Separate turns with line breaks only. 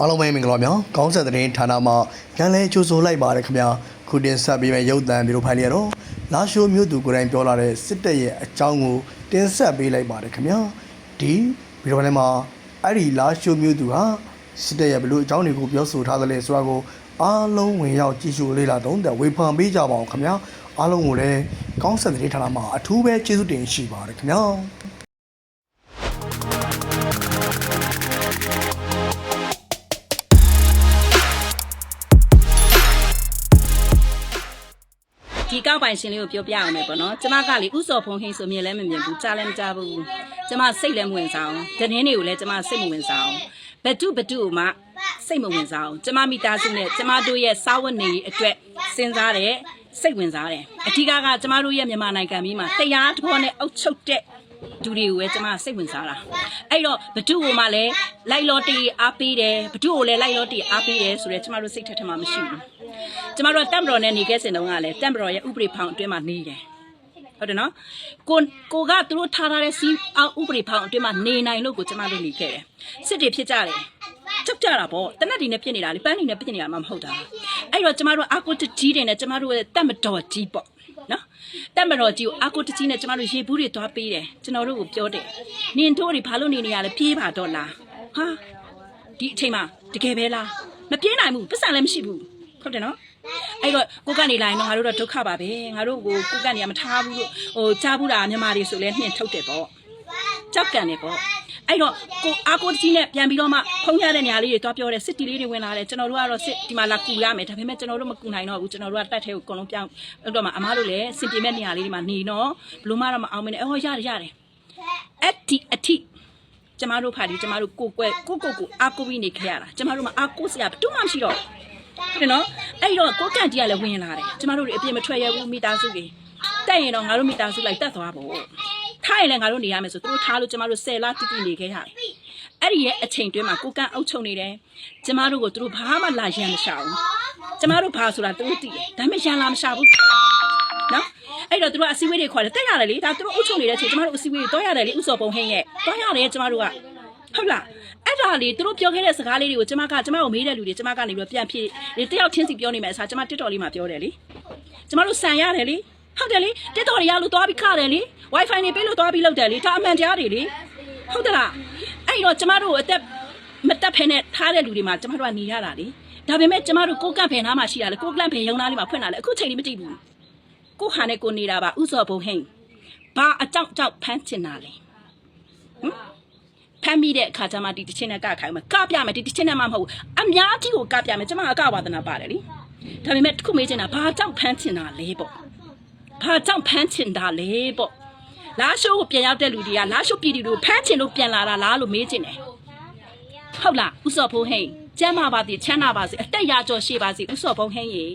အားလုံးပဲမင်္ဂလာပါကောင်းဆက်သတင်းဌာနမှာပြန်လဲကြိုဆိုလိုက်ပါတယ်ခင်ဗျာခုတင်ဆက်ပေးမယ့်ရုပ်သံဗီဒီယိုဖိုင်လေးကတော့လာရှိုးမြို့သူကိုယ်တိုင်ပြောလာတဲ့စစ်တပ်ရဲ့အကြောင်းကိုတင်ဆက်ပေးလိုက်ပါတယ်ခင်ဗျာဒီဗီဒီယိုဖိုင်လေးမှာအဲ့ဒီလာရှိုးမြို့သူဟာစစ်တပ်ရဲ့ဘယ်လိုအကြောင်းတွေကိုပြောဆိုထားသလဲဆိုတာကိုအားလုံးဝင်ရောက်ကြည့်ရှုလေ့လာသုံးသပ်ဝေဖန်ပေးကြပါအောင်ခင်ဗျာအားလုံးကိုလည်းကောင်းဆက်သတင်းဌာနမှာအထူးပဲကျေးဇူးတင်ရှိပါတယ်ခင်ဗျာ
ဒီကောက်ပိုင်ရှင်လေးကိုပြောပြအောင်မယ်ပေါ့နော်ကျမကလေဥစော်ဖုံဟင်းဆိုမြင်လဲမမြင်ဘူးကြားလဲမကြားဘူးကျမစိတ်လည်းမဝင်စားအောင်တည်င်းတွေကိုလည်းကျမစိတ်မဝင်စားအောင်ဘတုဘတုကိုမှစိတ်မဝင်စားအောင်ကျမမိသားစုနဲ့ကျမတို့ရဲ့စာဝတ်နေရေးအတွက်စဉ်းစားတယ်စိတ်ဝင်စားတယ်အထူးကကကျမတို့ရဲ့မြန်မာနိုင်ငံပြည်မှာတရားတော်နဲ့အုပ်ချုပ်တဲ့ ဒူတွေကိုပဲကျမစိတ်ဝင်စားတာအဲ့တော့ဘတုကိုမှလည်းလိုက်လောတီအားပေးတယ်ဘတုကိုလည်းလိုက်လောတီအားပေးတယ်ဆိုတော့ကျမတို့စိတ်ထက်ထက်မှမရှိဘူးကျမတို့ကတမ်ဘရော်နဲ့နေခဲ့စဉ်တုန်းကလည်းတမ်ဘရော်ရဲ့ဥပဒေဖောင်အတွင်းမှာနေတယ်ဟုတ်တယ်နော်ကိုကိုကသူတို့ထားထားတဲ့စီအောက်ဥပဒေဖောင်အတွင်းမှာနေနိုင်လို့ကိုကျမတို့နေခဲ့တယ်စစ်တွေဖြစ်ကြတယ်ချုပ်ကြတာပေါ့တနက်ဒီနဲ့ဖြစ်နေတာလေပန်းနေနဲ့ဖြစ်နေတာမှမဟုတ်တာအဲ့တော့ကျမတို့အာကိုတကြီးတွေနဲ့ကျမတို့ရဲ့တက်မတော်ကြီးပေါ့ နော်တက်မတော်ကြီးကိုအာကိုတကြီးနဲ့ကျမတို့ရေဘူးတွေသွားပေးတယ်ကျွန်တော်တို့ကိုပြောတယ်နင်တို့တွေဘာလို့နေနေရလဲပြေးပါတော့လားဟာဒီအချိန်မှာတကယ်ပဲလားမပြေးနိုင်ဘူးပတ်စံလည်းမရှိဘူးဟုတ်တယ်နော်အဲ့တော့ကိုကနေလာရင်တော့ငါတို့တော့ဒုက္ခပါပဲငါတို့ကိုကိုကနေကမထားဘူးလို့ဟိုကြားဘူးတာမြန်မာတွေဆိုလဲနှင်ထုတ်တယ်ပေါ့ကြောက်ကန်တယ်ပေါ့ အဲ့တော့ကိုအာကိုတကြီးနဲ့ပြန်ပြီးတော့မှဖုံးရတဲ့နေရာလေးတွေတွားပြောတယ်စစ်တီလေးတွေဝင်လာတယ်ကျွန်တော်တို့ကတော့စစ်ဒီမှာလာကူရမယ်ဒါပေမဲ့ကျွန်တော်တို့မကူနိုင်တော့ဘူးကျွန်တော်တို့ကတက်ထဲကိုအကုန်လုံးပြောင်းအဲ့တော့မှအမားတို့လည်းစင်ပြေမဲ့နေရာလေးတွေမှာနေတော့ဘလို့မှတော့မအောင်မနဲ့အော်ရတယ်ရတယ်အဲ့ဒီအထိကျမတို့ဖာဒီကျမတို့ကိုကွဲကိုကိုကိုအာကိုပြီးနေခဲ့ရတာကျမတို့မှာအာကိုစရာဘာမှမရှိတော့ဘူးတဲ့နော်အဲ့တော့ကိုကန့်ကြီးကလည်းဝင်လာတယ်ကျမတို့တွေအပြစ်မထွက်ရဘူးမိသားစုတွေတက်ရင်တော့ငါတို့မိသားစုလိုက်တက်သွားဖို့ ထားရင်လည်းငါတို့နေရမယ်ဆိုသူတို့ထားလို့ကျမတို့10လတိတိနေခဲ့ရတယ်အဲ့ဒီရဲ့အချိန်တွင်းမှာကိုကန့်အုပ်ချုပ်နေတယ်ကျမတို့ကိုသူတို့ဘာမှလာရန်မရှာဘူးကျမတို့ဘာဆိုတာသူတို့သိတယ်ဒါပေမဲ့ရန်လာမရှာဘူးနော်အဲ့တော့သူတို့အစည်းအဝေးတွေခေါ်တယ်တက်ရတယ်လေဒါသူတို့အုပ်ချုပ်နေတဲ့အချိန်ကျမတို့အစည်းအဝေးတွေတော့ရတယ်လေဥစော်ပုံဟင်းရဲ့တော့ရတယ်ကျမတို့ကဟုတ်လားအဲ့ဒါလေသူတို့ပြောခဲ့တဲ့စကားလေးတွေကိုကျမကကျမကိုမေးတဲ့လူတွေကျမကနေပြီးပြန်ဖြေတယောက်ချင်းစီပြောနေမယ်အစားကျမတစ်တော်လေးမှာပြောတယ်လေကျမတို့ဆန်ရတယ်လေ ဟုတ်တယ်လေတစ်တော်ရရလို့သွားပြီးခတယ်လေ wifi နေပေးလို့သွားပြီးလောက်တယ်လေဒါအမှန်တရားတွေလေဟုတ်တယ်လားအဲ့တော့ကျမတို့အသက်မတက်ဖဲနဲ့ထားတဲ့လူတွေမှာကျမတို့ကနေရတာလေဒါပေမဲ့ကျမတို့ကိုကန့်ဖယ်နားမှာရှိတာလေကိုကန့်ဖယ်ရုံနားလေးမှာဖွင့်တာလေအခုချိန်လေးမကြည့်ဘူးကိုဟာနဲ့ကိုနေတာပါဥစော်ဘုံဟိန်ဘာအကြောက်ကြောက်ဖမ်းချင်တာလဲဟမ်ဖမ်းမိတဲ့အခါကျမှဒီတစ်ချင်းနဲ့ကခိုင်းမှာကပြမယ်ဒီတစ်ချင်းနဲ့မှမဟုတ်ဘူးအများကြီးကိုကပြမယ်ကျမအကဝါဒနာပါတယ်လေဒါပေမဲ့တစ်ခုမေးချင်တာဘာကြောက်ဖမ်းချင်တာလဲပေါ့ ဘာကြောက်ဖမ်းချင်တာလဲပေါ့လာရှိုးကိုပြန်ရောက်တဲ့လူတွေကလာရှိုးပြည်သူတွေကိုဖမ်းချင်လို့ပြန်လာတာလားလို့မေးချင်တယ်ဟုတ်လားဥစော်ဘုံဟိန်ကျမ်းမာပါသည်ချမ်းသာပါစေအတက်ရကြော်ရှိပါစေဥစော်ဘုံဟိန်ရေ